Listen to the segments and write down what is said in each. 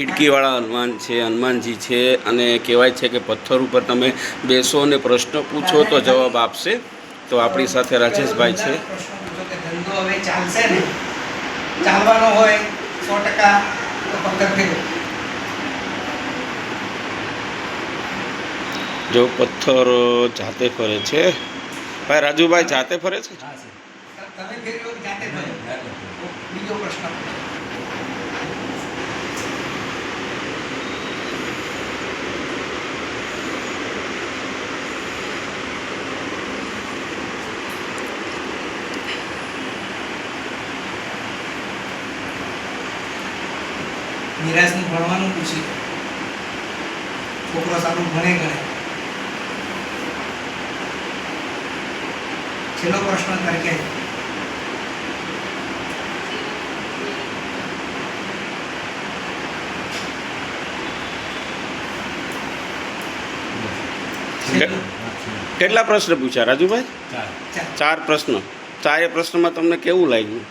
ખિડકીવાળા હનુમાન છે હનુમાનજી છે અને કહેવાય છે કે પથ્થર ઉપર તમે બેસો અને પ્રશ્ન પૂછો તો જવાબ આપશે. તો આપણી સાથે રાજેશભાઈ છે. ચાલવાનો હોય સો ટકા જો પથ્થર જાતે ફરે છે. ભાઈ રાજુભાઈ જાતે ફરે છે? બીજો પ્રશ્ન નિરાશનું ભણવાનું પૂછી. છોકરો સારું ભણે ગણે. છેલ્લો પ્રશ્ન તરીકે કેટલા પ્રશ્ન પૂછ્યા રાજુભાઈ? ચાર પ્રશ્ન. ચારે પ્રશ્નમાં તમને કેવું લાગ્યું?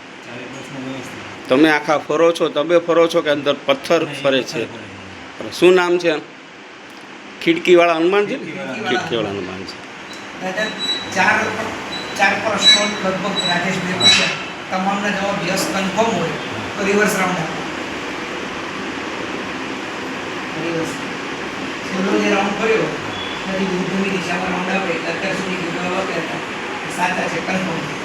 તમે આખા ફરો છો તમે ફરો છો કે અંદર પથ્થર ફરે છે? શું નામ છે? ખીડકીવાળા હનુમાનજી? ખીડકીવાળા હનુમાન છે દાદા, ચાર ચાર પ્રશ્નો લગભગ રાજેશભાઈ પૂછ્યા તમામના જવાબ યસ કન્ફર્મ હોય તો રિવર્સ રાઉન્ડ આપો. રિવર્સ. છેલ્લો જે રાઉન્ડ કર્યો નદી ઉર્ધ્વની દિશામાં રાઉન્ડ આવે અત્યાર સુધી જે જવાબ આપ્યા હતા એ સાચા છે કન્ફર્મ